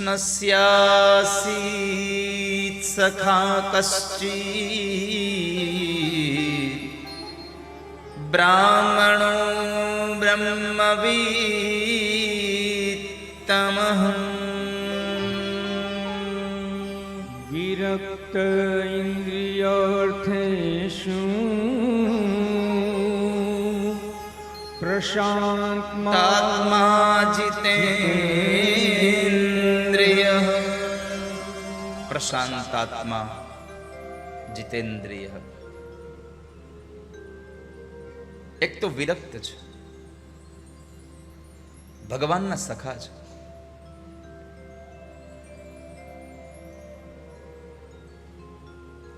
કૃષ્ણસ્યાસીત સખા કશ્ચિ બ્રાહ્મણો બ્રહ્મવીતમ વિરક્ત ઇન્દ્રિયાર્થેષુ પ્રશાંતમાં જીતે પ્રશાંતાત્મા જીતેન્દ્રિય એક તો વિરક્ત છે ભગવાનના સખા છે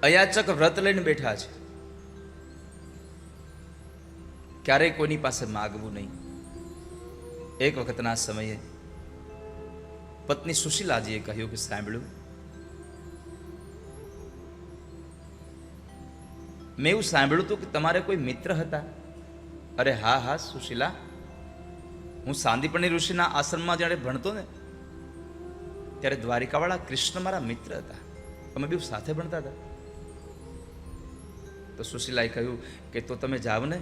અયાચક વ્રત લઈને બેઠા છે ક્યારેય કોઈની પાસે માગવું નહીં એક વખતના સમયે પત્ની સુશીલાજીએ કહ્યું કે સાંભળ્યું મેં એવું સાંભળ્યું હતું કે તમારે કોઈ મિત્ર હતા? અરે હા હા, સુશીલા. હું સાંદીપણી ઋષિના આશ્રમમાં જ્યારે ભણતો ને, ત્યારે દ્વારિકાવાળા કૃષ્ણ મારા મિત્ર હતા. અમે બી સાથે ભણતા હતા. તો સુશીલાએ કહ્યું કે તો તમે જાઓ ને,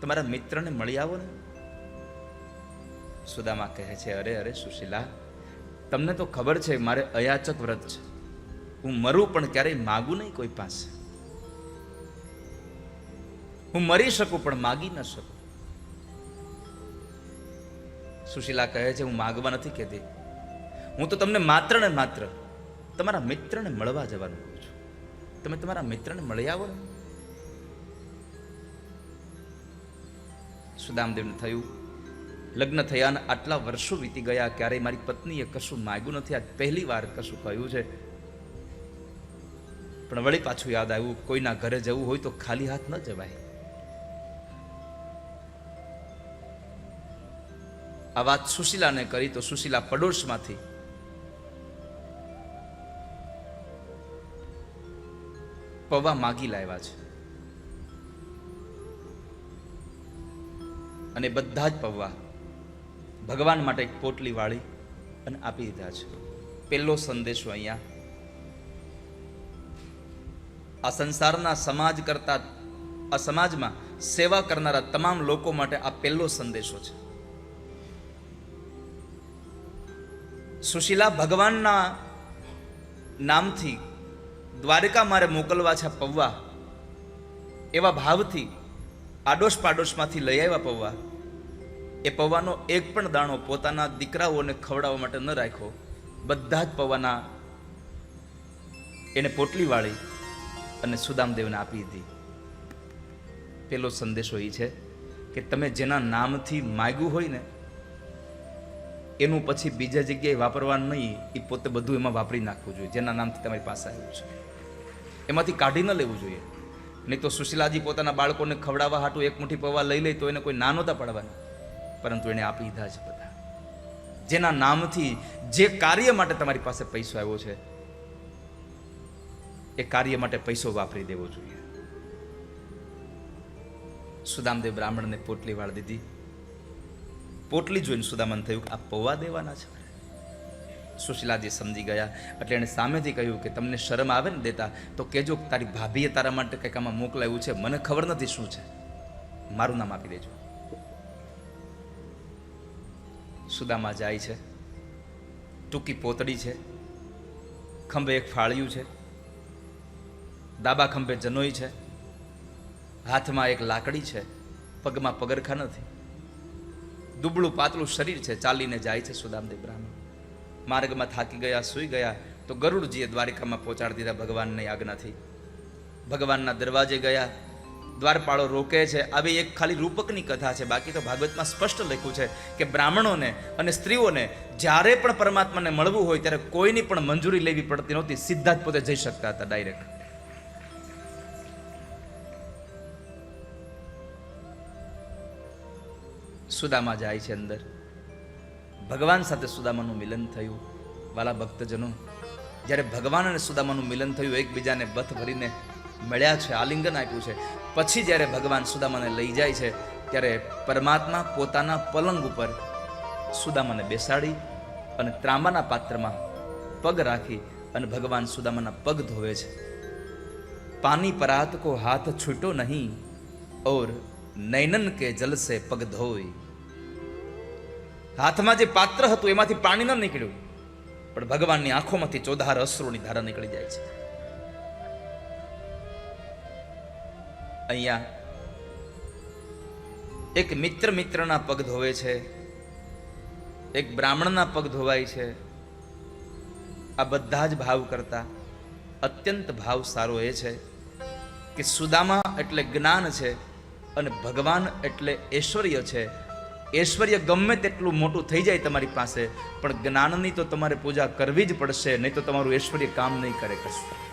તમારા મિત્રને મળી આવો ને. સુદામા કહે છે, અરે અરે, સુશીલા, તમને તો ખબર છે, મારે અયાચક વ્રત છે. હું મરું પણ ક્યારેય માગું નહીં કોઈ પાસે. હું મરી શકું પણ માગી ન શકું. સુશીલા કહે છે, હું માગવા નથી કહેતી. હું તો તમને માત્ર ને માત્ર તમારા મિત્રને મળવા જવાનું કહું છું. તમે તમારા મિત્રને મળી આવો ને. સુદામદેવને થયું, લગ્ન થયાને આટલા વર્ષો વીતી ગયા, ક્યારેય મારી પત્નીએ કશું માગ્યું નથી. આજ પહેલી વાર કશું કહ્યું છે. પણ વળી પાછું યાદ આવ્યું, કોઈના ઘરે જવું હોય તો ખાલી હાથ ન જવાય. આ વાત સુશીલાને કરી તો સુશીલા પડોશમાંથી પૌવા માગી લાવ્યા છે. અને બધા જ પૌવા ભગવાન માટે એક પોટલી વાળી અને આપી દીધા છે. પહેલો સંદેશો અહીંયા આ સંસારના સમાજ કરતા, આ સમાજમાં સેવા કરનારા તમામ લોકો માટે આ પહેલો સંદેશો છે. સુશીલા ભગવાનના નામથી દ્વારિકા મારે મોકલવા છે પૌવા. એવા ભાવથી આડોશ પાડોશમાંથી લઈ આવ્યા પૌવા. એ પૌવાનો એક પણ દાણો પોતાના દીકરાઓને ખવડાવવા માટે ન રાખ્યો. બધા જ પૌવાના એને પોટલી વાળી અને સુદામદેવને આપી દીધી. પેલો સંદેશો એ છે કે તમે જેના નામથી માગ્યું હોય ને, એનું પછી બીજા જગ્યાએ વાપરવાનું નહીં, એ પોતે બધું એમાં વાપરી નાખવું જોઈએ, જેના નામથી તમારી પાસે આવ્યું છે. એમાંથી કાઢી ન લેવું જોઈએ. નહીં તો સુશીલાજી પોતાના બાળકોને ખવડાવવા હાટું એક મુઠ્ઠી પૌવા લઈ લે, તો એને કોઈ ના નહોતા પડવાના. પરંતુ એને આપી દીધા છે બધા. જેના નામથી જે કાર્ય માટે તમારી પાસે પૈસો આવ્યો છે એ કાર્ય માટે પૈસો વાપરી દેવો જોઈએ. સુદામદેવ બ્રાહ્મણને પોટલી વાળ દીધી. પોટલી જોઈને સુદામન થયું કે આ પૌવા દેવાના છે. સુશીલાજી સમજી ગયા. એટલે એણે સામેથી કહ્યું કે તમને શરમ આવે ને દેતા, તો કેજો કે તારી ભાભીએ તારા માટે કંઈક આમાં મોકલાયું છે. મને ખબર નથી શું છે. મારું નામ આપી દેજો. સુદામા જાય છે. ટૂંકી પોતડી છે. ખંભે એક ફાળિયું છે. ડાબા ખંભે જનોઈ છે. હાથમાં એક લાકડી છે. પગમાં પગરખા નથી. દુબળું પાતળું શરીર છે. ચાલીને જાય છે સુદામદેવ બ્રાહ્મણ. માર્ગમાં થાકી ગયા, સૂઈ ગયા, તો ગરુડજીએ દ્વારિકામાં પહોંચાડી દીધા ભગવાનની આજ્ઞાથી. ભગવાનના દરવાજે ગયા. દ્વારપાળો રોકે છે. આવી એક ખાલી રૂપકની કથા છે. બાકી તો ભાગવતમાં સ્પષ્ટ લખ્યું છે કે બ્રાહ્મણોને અને સ્ત્રીઓને જ્યારે પણ પરમાત્માને મળવું હોય, ત્યારે કોઈની પણ મંજૂરી લેવી પડતી નહોતી. સીધા જ પોતે જઈ શકતા હતા ડાયરેક્ટ સુદામા જાય છે અંદર. ભગવાન સાથે સુદામાનું મિલન થયું. વાલા ભક્તજનો, જ્યારે ભગવાન અને સુદામાનું મિલન થયું, એકબીજાને બથ ભરીને મળ્યા છે, આલિંગન આપ્યું છે. પછી જ્યારે ભગવાન સુદામાને લઈ જાય છે, ત્યારે પરમાત્મા પોતાના પલંગ ઉપર સુદામાને બેસાડી અને ત્રાંબાના પાત્રમાં પગ રાખી અને ભગવાન સુદામાના પગ ધોવે છે. પાની પરાત કો હાથ છૂટો નહીં, ઓર નૈનન કે જલ સે પગ ધોઈ. હાથમાં જે પાત્ર હતું, એમાંથી પાણી ન નીકળ્યું. પણ ભગવાનની આંખોમાંથી ચોધાર અશ્રુની ધારા નીકળી જાય છે. અહીંયા એક મિત્ર મિત્રના પગ ધોવે છે, એક બ્રાહ્મણના પગ ધોવાય છે. આ બધા જ ભાવ કરતા અત્યંત ભાવ સારો એ છે કે સુદામા એટલે જ્ઞાન છે અને ભગવાન એટલે ઐશ્વર્ય છે. ઐશ્વર્ય ગમે તેટલું મોટું થઈ જાય તમારી પાસે, પણ જ્ઞાનની તો તમારે પૂજા કરવી જ પડશે, નહીં તો તમારું ઐશ્વર્ય કામ નહીં કરે કશું.